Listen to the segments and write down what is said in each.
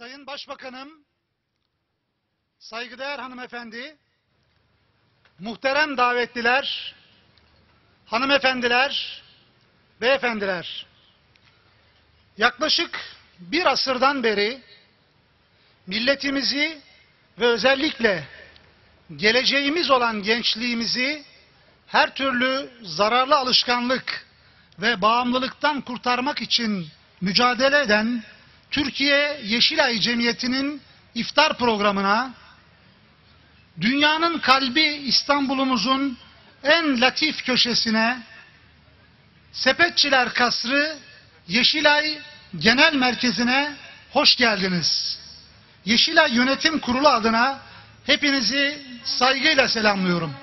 Sayın Başbakanım, saygıdeğer hanımefendi, muhterem davetliler, hanımefendiler, beyefendiler. Yaklaşık bir asırdan beri milletimizi ve özellikle geleceğimiz olan gençliğimizi her türlü zararlı alışkanlık ve bağımlılıktan kurtarmak için mücadele eden Türkiye Yeşilay Cemiyeti'nin iftar programına dünyanın kalbi İstanbul'umuzun en latif köşesine Sepetçiler Kasrı Yeşilay Genel Merkezi'ne hoş geldiniz. Yeşilay Yönetim Kurulu adına hepinizi saygıyla selamlıyorum.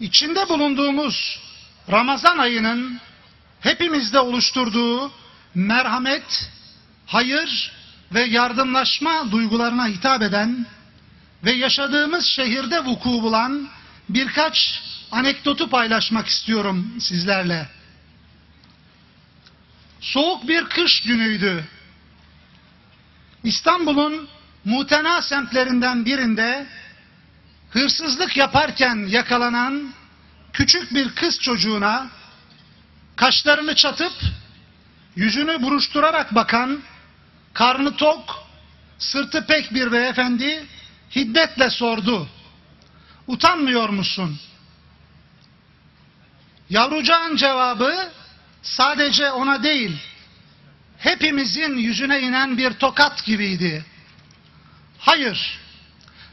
İçinde bulunduğumuz Ramazan ayının hepimizde oluşturduğu merhamet, hayır ve yardımlaşma duygularına hitap eden ve yaşadığımız şehirde vuku bulan birkaç anekdotu paylaşmak istiyorum sizlerle. Soğuk bir kış günüydü. İstanbul'un mutena semtlerinden birinde hırsızlık yaparken yakalanan küçük bir kız çocuğuna kaşlarını çatıp yüzünü buruşturarak bakan karnı tok, sırtı pek bir beyefendi hiddetle sordu. Utanmıyor musun? Yavrucağın cevabı sadece ona değil, hepimizin yüzüne inen bir tokat gibiydi. Hayır,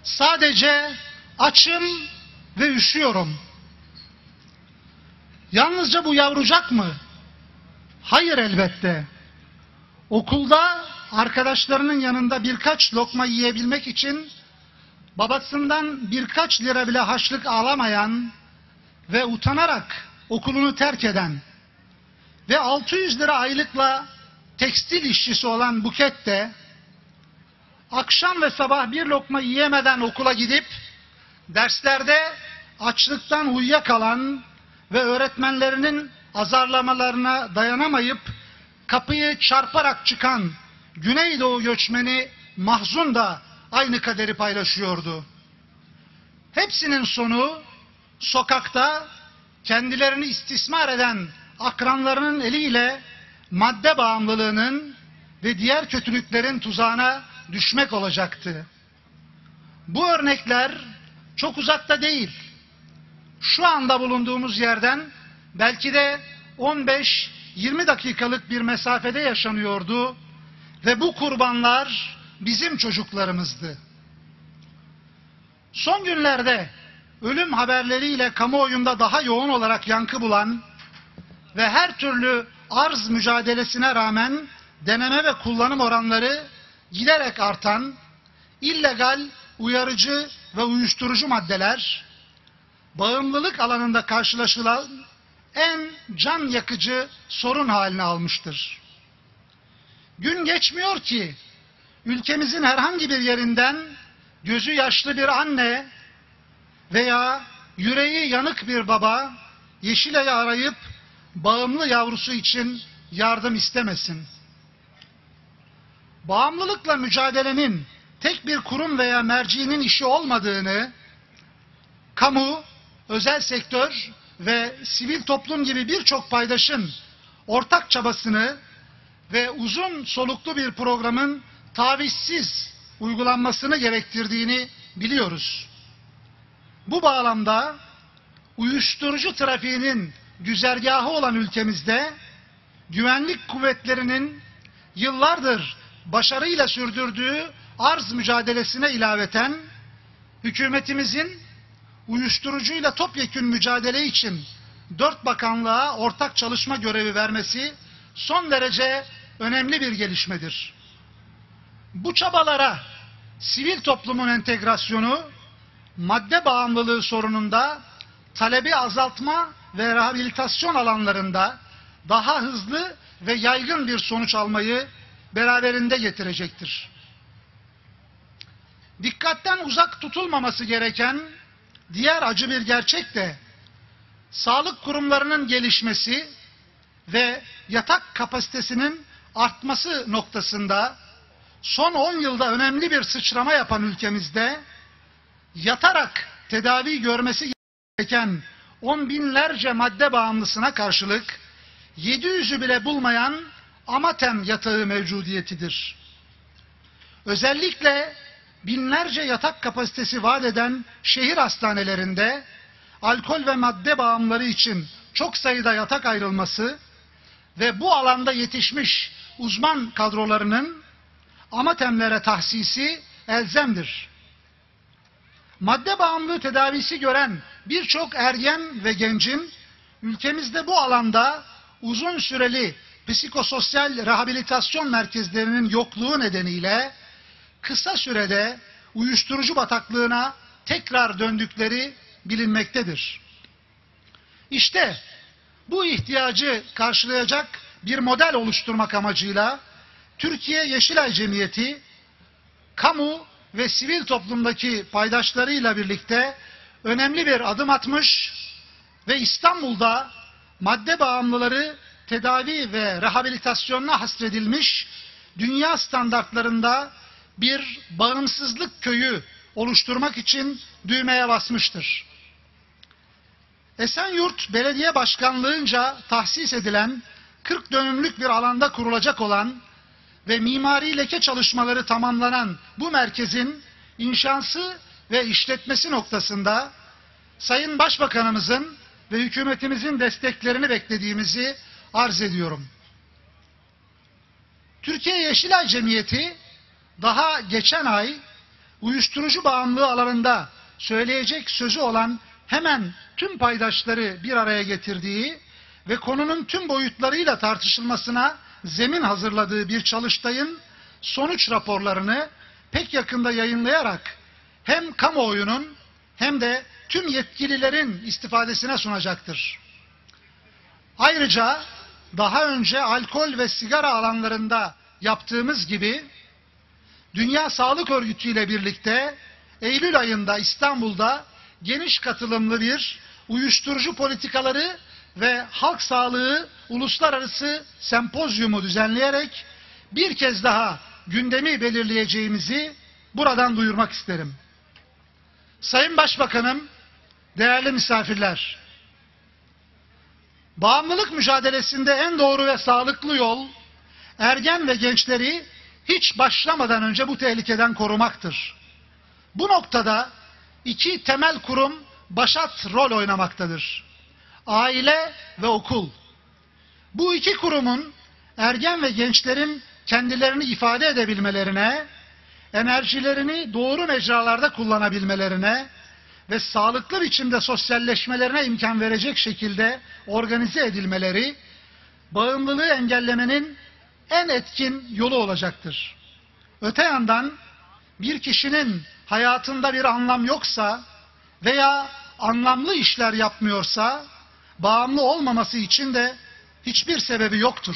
sadece açım ve üşüyorum. Yalnızca bu yavrucak mı? Hayır elbette. Okulda arkadaşlarının yanında birkaç lokma yiyebilmek için babasından birkaç lira bile haçlık alamayan ve utanarak okulunu terk eden ve 600 lira aylıkla tekstil işçisi olan Buket de akşam ve sabah bir lokma yiyemeden okula gidip derslerde açlıktan uyuyakalan ve öğretmenlerinin azarlamalarına dayanamayıp kapıyı çarparak çıkan Güneydoğu göçmeni Mahzun da aynı kaderi paylaşıyordu. Hepsinin sonu sokakta kendilerini istismar eden akranlarının eliyle madde bağımlılığının ve diğer kötülüklerin tuzağına düşmek olacaktı. Bu örnekler çok uzakta değil. Şu anda bulunduğumuz yerden belki de 15-20 dakikalık bir mesafede yaşanıyordu ve bu kurbanlar bizim çocuklarımızdı. Son günlerde ölüm haberleriyle kamuoyunda daha yoğun olarak yankı bulan ve her türlü arz mücadelesine rağmen deneme ve kullanım oranları giderek artan illegal, uyarıcı ve uyuşturucu maddeler bağımlılık alanında karşılaşılan en can yakıcı sorun haline almıştır. Gün geçmiyor ki ülkemizin herhangi bir yerinden gözü yaşlı bir anne veya yüreği yanık bir baba Yeşilay'ı arayıp bağımlı yavrusu için yardım istemesin. Bağımlılıkla mücadelenin tek bir kurum veya merciğinin işi olmadığını, kamu, özel sektör ve sivil toplum gibi birçok paydaşın ortak çabasını ve uzun soluklu bir programın tavizsiz uygulanmasını gerektirdiğini biliyoruz. Bu bağlamda uyuşturucu trafiğinin güzergahı olan ülkemizde güvenlik kuvvetlerinin yıllardır başarıyla sürdürdüğü arz mücadelesine ilaveten hükümetimizin uyuşturucuyla topyekün mücadele için dört bakanlığa ortak çalışma görevi vermesi son derece önemli bir gelişmedir. Bu çabalara sivil toplumun entegrasyonu, madde bağımlılığı sorununda talebi azaltma ve rehabilitasyon alanlarında daha hızlı ve yaygın bir sonuç almayı beraberinde getirecektir. Dikkatten uzak tutulmaması gereken diğer acı bir gerçek de sağlık kurumlarının gelişmesi ve yatak kapasitesinin artması noktasında son 10 yılda önemli bir sıçrama yapan ülkemizde yatarak tedavi görmesi gereken on binlerce madde bağımlısına karşılık 700'ü bile bulmayan amatem yatağı mevcudiyetidir. Özellikle binlerce yatak kapasitesi vaat eden şehir hastanelerinde alkol ve madde bağımlıları için çok sayıda yatak ayrılması ve bu alanda yetişmiş uzman kadrolarının amatemlere tahsisi elzemdir. Madde bağımlılığı tedavisi gören birçok ergen ve gencin ülkemizde bu alanda uzun süreli psikososyal rehabilitasyon merkezlerinin yokluğu nedeniyle kısa sürede uyuşturucu bataklığına tekrar döndükleri bilinmektedir. İşte bu ihtiyacı karşılayacak bir model oluşturmak amacıyla Türkiye Yeşilay Cemiyeti kamu ve sivil toplumdaki paydaşlarıyla birlikte önemli bir adım atmış ve İstanbul'da madde bağımlıları tedavi ve rehabilitasyonuna hasredilmiş dünya standartlarında bir bağımsızlık köyü oluşturmak için düğmeye basmıştır. Esenyurt Belediye Başkanlığınca tahsis edilen 40 dönümlük bir alanda kurulacak olan ve mimari leke çalışmaları tamamlanan bu merkezin inşası ve işletmesi noktasında Sayın Başbakanımızın ve hükümetimizin desteklerini beklediğimizi arz ediyorum. Türkiye Yeşilay Cemiyeti daha geçen ay uyuşturucu bağımlılığı alanında söyleyecek sözü olan hemen tüm paydaşları bir araya getirdiği ve konunun tüm boyutlarıyla tartışılmasına zemin hazırladığı bir çalıştayın sonuç raporlarını pek yakında yayınlayarak hem kamuoyunun hem de tüm yetkililerin istifadesine sunacaktır. Ayrıca daha önce alkol ve sigara alanlarında yaptığımız gibi Dünya Sağlık Örgütü ile birlikte Eylül ayında İstanbul'da geniş katılımlı bir uyuşturucu politikaları ve halk sağlığı uluslararası sempozyumu düzenleyerek bir kez daha gündemi belirleyeceğimizi buradan duyurmak isterim. Sayın Başbakanım, değerli misafirler, bağımlılık mücadelesinde en doğru ve sağlıklı yol ergen ve gençleri hiç başlamadan önce bu tehlikeden korumaktır. Bu noktada iki temel kurum başat rol oynamaktadır. Aile ve okul. Bu iki kurumun ergen ve gençlerin kendilerini ifade edebilmelerine, enerjilerini doğru mecralarda kullanabilmelerine ve sağlıklı biçimde sosyalleşmelerine imkan verecek şekilde organize edilmeleri, bağımlılığı engellemenin en etkin yolu olacaktır. Öte yandan bir kişinin hayatında bir anlam yoksa veya anlamlı işler yapmıyorsa bağımlı olmaması için de hiçbir sebebi yoktur.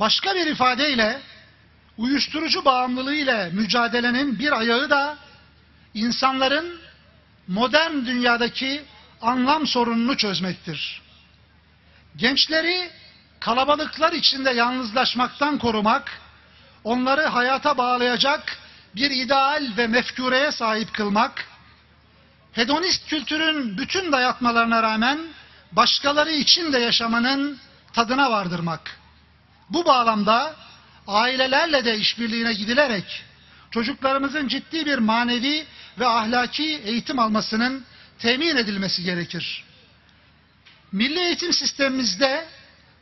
Başka bir ifadeyle uyuşturucu bağımlılığı ile mücadelenin bir ayağı da insanların modern dünyadaki anlam sorununu çözmektir. Gençleri kalabalıklar içinde yalnızlaşmaktan korumak, onları hayata bağlayacak bir ideal ve mefkureye sahip kılmak, hedonist kültürün bütün dayatmalarına rağmen başkaları için de yaşamanın tadına vardırmak. Bu bağlamda ailelerle de işbirliğine gidilerek çocuklarımızın ciddi bir manevi ve ahlaki eğitim almasının temin edilmesi gerekir. Milli eğitim sistemimizde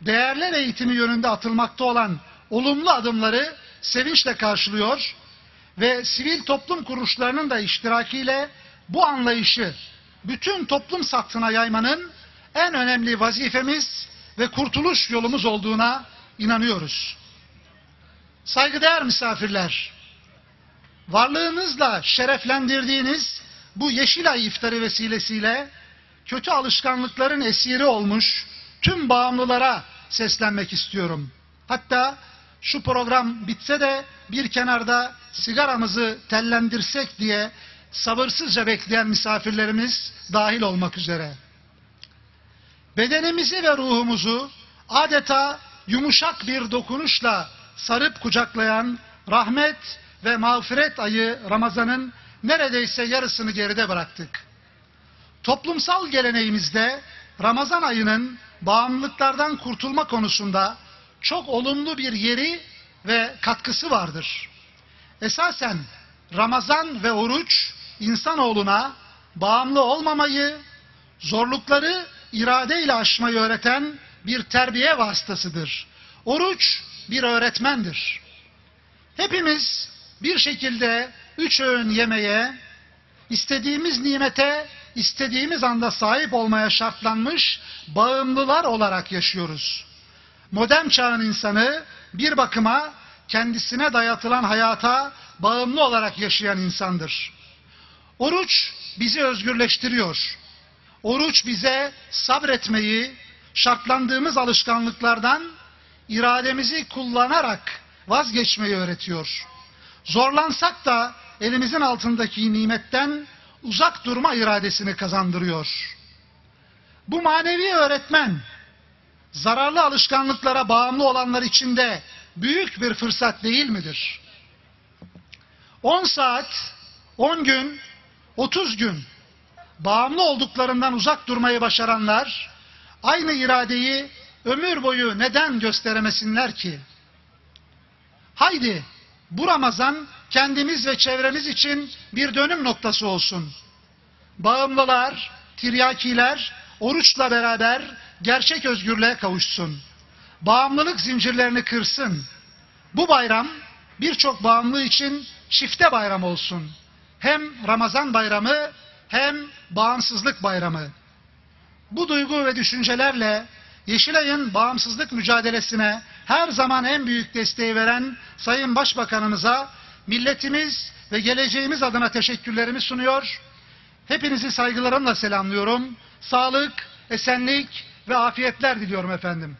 değerler eğitimi yönünde atılmakta olan olumlu adımları sevinçle karşılıyor ve sivil toplum kuruluşlarının da iştirakiyle bu anlayışı bütün toplum sattına yaymanın en önemli vazifemiz ve kurtuluş yolumuz olduğuna inanıyoruz. Saygıdeğer misafirler, varlığınızla şereflendirdiğiniz bu Yeşilay iftarı vesilesiyle kötü alışkanlıkların esiri olmuş tüm bağımlılara seslenmek istiyorum. Hatta şu program bitse de bir kenarda sigaramızı tellendirsek diye sabırsızca bekleyen misafirlerimiz dahil olmak üzere. bedenimizi ve ruhumuzu adeta yumuşak bir dokunuşla sarıp kucaklayan rahmet ve mağfiret ayı Ramazan'ın neredeyse yarısını geride bıraktık. Toplumsal geleneğimizde Ramazan ayının bağımlılıklardan kurtulma konusunda çok olumlu bir yeri ve katkısı vardır. Esasen Ramazan ve oruç insanoğluna bağımlı olmamayı, zorlukları iradeyle aşmayı öğreten bir terbiye vasıtasıdır. Oruç bir öğretmendir. Hepimiz bir şekilde üç öğün yemeye, istediğimiz nimete, istediğimiz anda sahip olmaya şartlanmış bağımlılar olarak yaşıyoruz. Modern çağın insanı bir bakıma kendisine dayatılan hayata bağımlı olarak yaşayan insandır. Oruç bizi özgürleştiriyor. Oruç bize sabretmeyi, şartlandığımız alışkanlıklardan irademizi kullanarak vazgeçmeyi öğretiyor. Zorlansak da elimizin altındaki nimetten uzak durma iradesini kazandırıyor. Bu manevi öğretmen zararlı alışkanlıklara bağımlı olanlar için de büyük bir fırsat değil midir? 10 saat, 10 gün, 30 gün bağımlı olduklarından uzak durmayı başaranlar aynı iradeyi ömür boyu neden gösteremesinler ki? Haydi bu Ramazan kendimiz ve çevremiz için bir dönüm noktası olsun. Bağımlılar, tiryakiler oruçla beraber gerçek özgürlüğe kavuşsun. Bağımlılık zincirlerini kırsın. Bu bayram birçok bağımlı için çifte bayram olsun. Hem Ramazan bayramı hem bağımsızlık bayramı. Bu duygu ve düşüncelerle Yeşilay'ın bağımsızlık mücadelesine her zaman en büyük desteği veren Sayın Başbakanımıza milletimiz ve geleceğimiz adına teşekkürlerimi sunuyor. Hepinizi saygılarımla selamlıyorum. Sağlık, esenlik ve afiyetler diliyorum efendim.